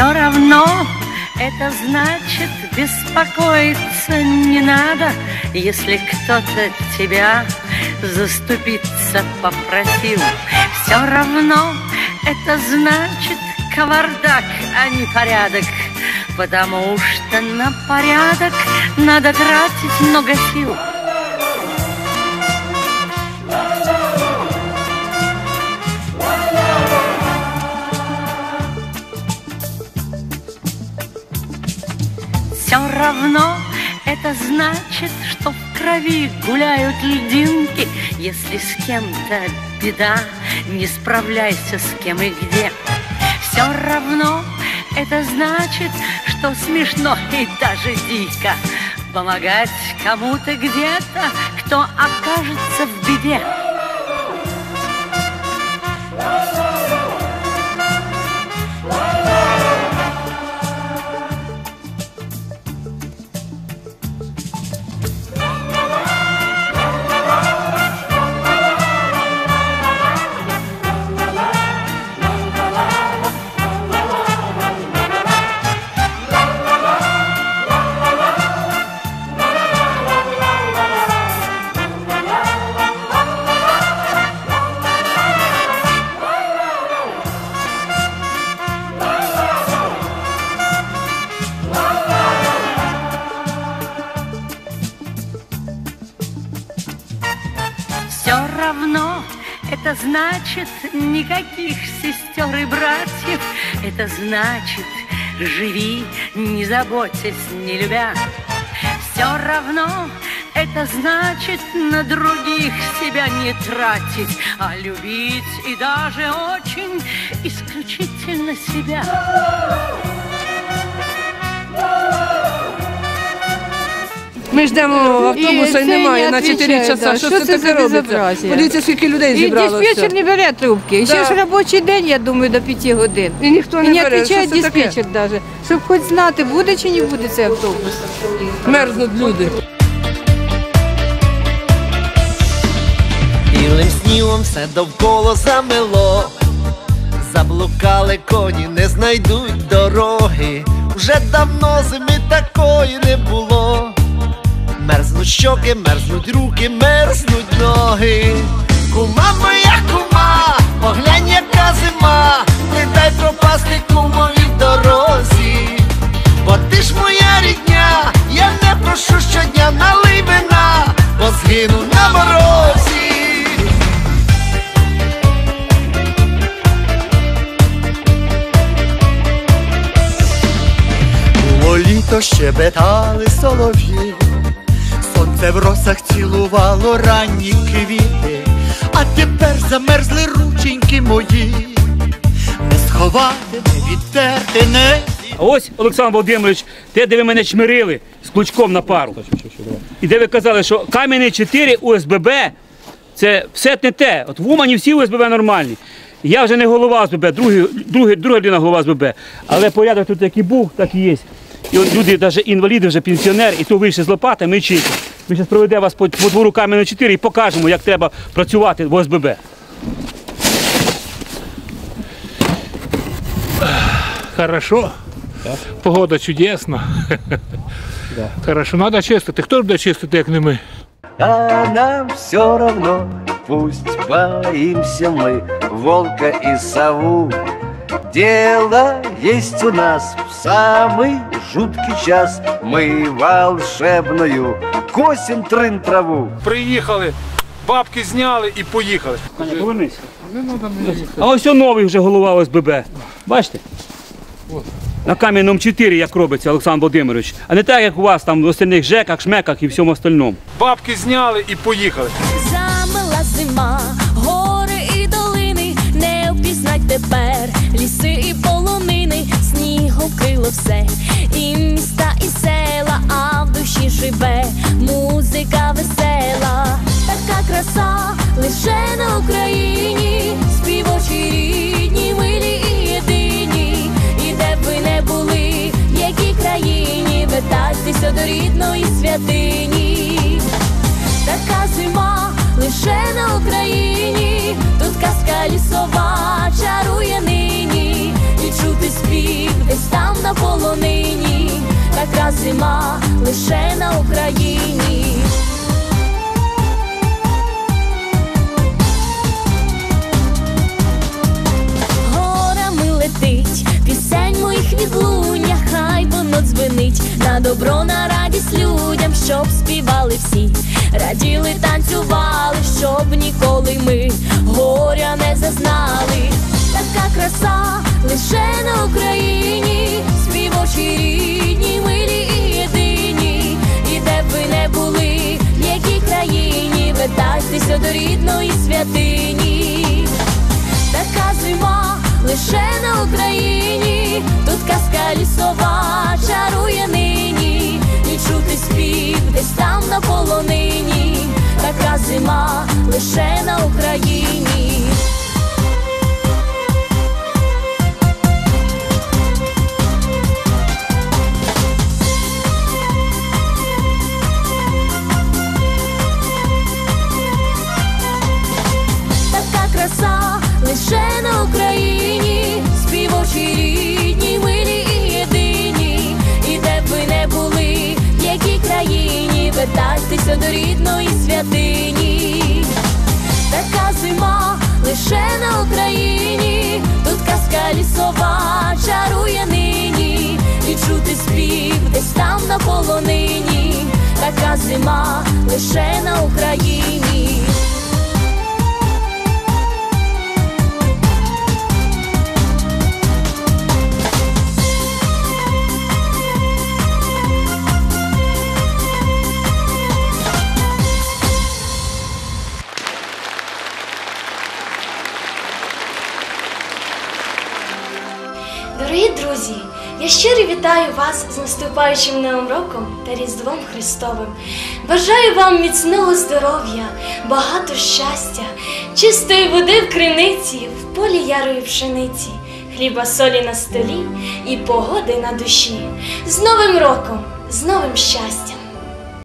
Все равно это значит беспокоиться не надо, если кто-то тебя заступиться попросил. Все равно это значит кавардак, а не порядок, потому что на порядок надо тратить много сил. Это значит, что в крови гуляют льдинки. Если с кем-то беда, не справляйся с кем и где. Все равно это значит, что смешно и даже дико помогать кому-то где-то, кто окажется в беде. Равно это значит никаких сестер и братьев. Это значит живи, не заботясь, не любя. Все равно это значит на других себя не тратить, а любить и даже очень исключительно себя. Ми ждемо автобуса і І немає не на 4 часа. да. Що Що це це таке робиться? Подивіться, скільки людей І зібралося. диспетчер не бере трубки. Да. ще ж робочий день, я думаю, до 5 годин. І ніхто І не не бере. відповідає диспетчер навіть, щоб хоч знати, буде чи не буде цей автобус. Мерзнуть люди. Білим снігом все довкола замело, заблукали коні, не знайдуть дороги. Вже давно зими такої не було. Щоки, мерзнуть руки, мерзнуть ноги. Кума моя кума, поглянь, яка зима, не дай пропасти кумові в дорозі. Бо ти ж моя рідня, я не прошу щодня налий вина, бо згину на морозі. Було літо щебетали солов'ї, сонце в росах цілувало ранні квіти, а тепер замерзли рученьки мої, не сховати, не відтерти, не А ось, Олександр Володимирович, те, де ви мене чмирили з клучком на пару. І де ви казали, що кам'яний 4 УСББ це все не те. От в Умані всі УСББ нормальні. Я вже не голова ОСББ, другий, другий, друга людина голова ОСББ. Але порядок тут який був, так і є. І от люди, навіть інваліди, вже пенсіонер, і то вийшли з лопатами і чити. Ми зараз проведемо вас по, по двору кам'яний 4 і покажемо, як треба працювати в ОСББ. Хорошо. Погода чудесна. Хорошо, надо чистити. Хто ж буде чистити, як не ми? А нам все равно, пусть боимся мы волка и сову. Дело есть у нас в самый жуткий час. Мы волшебную косим трын траву. Приїхали, бабки зняли і поїхали. А ось о новий вже голова ОСББ. Бачите? На кам'яному 4, як робиться, Олександр Володимирович. А не так, як у вас там в остальних ЖЕКах, шмеках і всьому остальному. Бабки зняли і поїхали. Замила зима, гори і долини, не впізнать тепер ліси і до рідної святині. Така зима лише на Україні, тут казка лісова чарує нині, і чути спів десь там на полонині, така зима лише на Україні. горами летить, щоб співали всі, раділи, танцювали, щоб ніколи ми горя не зазнали. Така краса лише на Україні, співочі рідні, милі і єдині, і де б ви не були, в якій країні, вертайтеся до рідної святині полонині, така зима лише на Україні. Вертайтеся до рідної святині. Така зима лише на Україні, тут казка лісова чарує нині, і чути спів десь там на полонині, така зима лише на Україні. Я щиро вітаю вас з наступаючим новим роком та Різдвом Христовим. Бажаю вам міцного здоров'я, багато щастя, чистої води в криниці, в полі ярої пшениці, хліба солі на столі і погоди на душі. З Новим роком, з новим щастям!